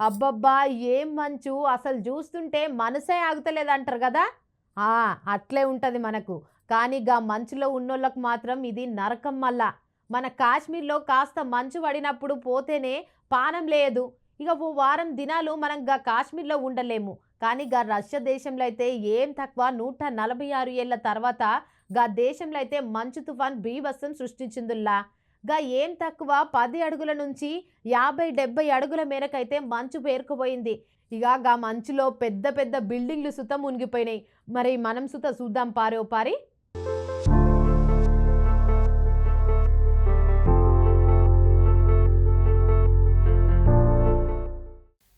అబ్బబ్బా ఏం మంచు? అసలు చూస్తుంటే మనసే ఆగుతలేదంటారు కదా? అట్లే ఉంటుంది మనకు. కానీ గా మంచులో ఉన్నోళ్ళకు మాత్రం ఇది నరకం మళ్ళా మన కాశ్మీర్లో కాస్త మంచు పడినప్పుడు పోతేనే పానం లేదు. ఇక ఓ వారం దినాలు మనం గా కాశ్మీర్లో ఉండలేము. కానీ గా రష్యా దేశంలో అయితే ఏం తక్కువ నూట నలభై ఆరు ఏళ్ళ తర్వాత గా దేశంలో అయితే మంచు తుఫాన్ బీభత్సం సృష్టించిందిలా గా ఏం తక్కువ? పది అడుగుల నుంచి యాభై డెబ్బై అడుగుల మేరకైతే మంచు పేరుకుపోయింది. ఇక గా మంచులో పెద్ద పెద్ద బిల్డింగ్లు సుత మునిగిపోయినాయి. మరి మనం సుత చూద్దాం పారే ఓ పారి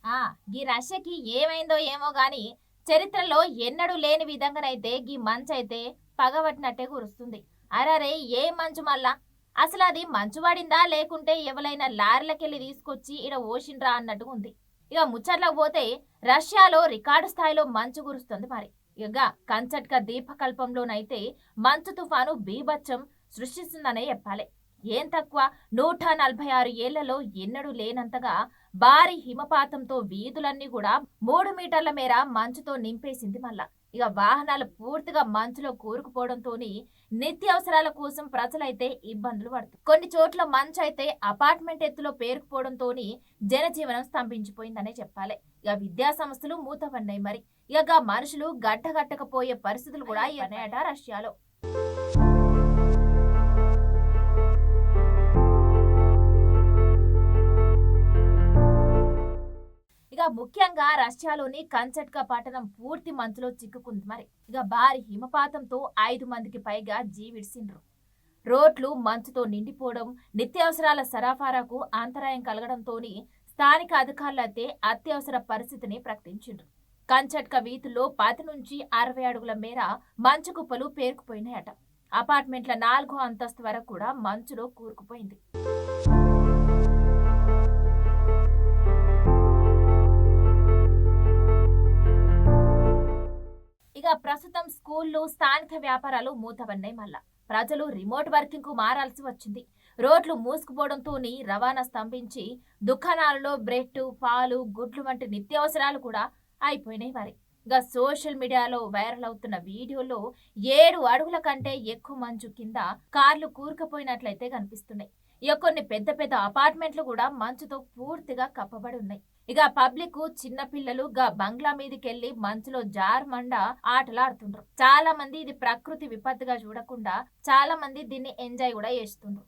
ఈ గీ రష్యకి ఏమైందో ఏమో గాని చరిత్రలో ఎన్నడూ లేని విధంగానైతే ఈ మంచు అయితే పగబట్టినట్టే కురుస్తుంది. అరే ఏ మంచు మళ్ళా? అసలు అది మంచు పడిందా? లేకుంటే ఎవరైనా లారీలకెళ్ళి తీసుకొచ్చి ఇడ ఓషిండ్రా అన్నట్టుగా ఉంది. ఇక ముచ్చట్లకు పోతే రష్యాలో రికార్డు స్థాయిలో మంచు కురుస్తుంది మరి. ఇక కంచట్క దీపకల్పంలోనైతే మంచు తుఫాను బీభత్సం సృష్టిస్తుందనే చెప్పాలి. ఏం తక్కువ? నూట నలభై ఆరు ఏళ్ళలో ఎన్నడూ లేనంతగా భారీ హిమపాతంతో వీధులన్నీ కూడా మూడు మీటర్ల మేర మంచుతో నింపేసింది మళ్ళా. ఇక వాహనాలు పూర్తిగా మంచులో కూరుకుపోవడంతో నిత్యావసరాల కోసం ప్రజలైతే ఇబ్బందులు పడుతుంది కొన్ని చోట్ల మంచు అయితే అపార్ట్మెంట్ ఎత్తులో పేరుకుపోవడంతో జనజీవనం స్తంభించిపోయిందనే చెప్పాలి. ఇక విద్యా సంస్థలు మూతపడినాయి మరి. ఇక మనుషులు గట్టగట్టకపోయే పరిస్థితులు కూడా ఉన్నాయట రష్యాలో. ముఖ్యంగా రష్యాలోని కంచట్కా పట్టణం పూర్తి మంచులో చిక్కుకుంది మరి. ఇక భారీ హిమపాతంతో ఐదు మందికి పైగా జీవిడ్సిండ్రు. రోడ్లు మంచుతో నిండిపోవడం నిత్యావసరాల సరఫరాకు అంతరాయం కలగడంతో స్థానిక అధికారులైతే అత్యవసర పరిస్థితిని ప్రకటించిండ్రు. కంచట్క వీధుల్లో పది నుంచి అరవై అడుగుల మేర మంచు కుప్పలు పేరుకుపోయినాయట. అపార్ట్మెంట్ల నాలుగో అంతస్తు వరకు కూడా మంచులో కూరుకుపోయింది. ఇక ప్రస్తుతం స్కూళ్ళు స్థానిక వ్యాపారాలు మూతపన్నాయి మళ్ళా. ప్రజలు రిమోట్ వర్కింగ్కు మారాల్సి వచ్చింది. రోడ్లు మూసుకుపోవడంతో రవాణా స్తంభించి దుకాణాలలో బ్రెడ్ పాలు గుడ్లు వంటి నిత్యావసరాలు కూడా అయిపోయినాయి మరి. ఇక సోషల్ మీడియాలో వైరల్ అవుతున్న వీడియోలో ఏడు అడుగుల కంటే ఎక్కువ మంచు కింద కార్లు కూరుకుపోయినట్లయితే కనిపిస్తున్నాయి. ఇక కొన్ని పెద్ద పెద్ద అపార్ట్మెంట్లు కూడా మంచుతో పూర్తిగా కప్పబడి ఉన్నాయి. ఇక పబ్లిక్ చిన్న పిల్లలు గా బంగ్లా మీదకెళ్ళి మంచులో జార్మండ ఆటలాడుతుండ్రు. చాలా మంది ఇది ప్రకృతి విపత్తుగా చూడకుండా చాలా మంది దీన్ని ఎంజాయ్ కూడా చేస్తుండ్రు.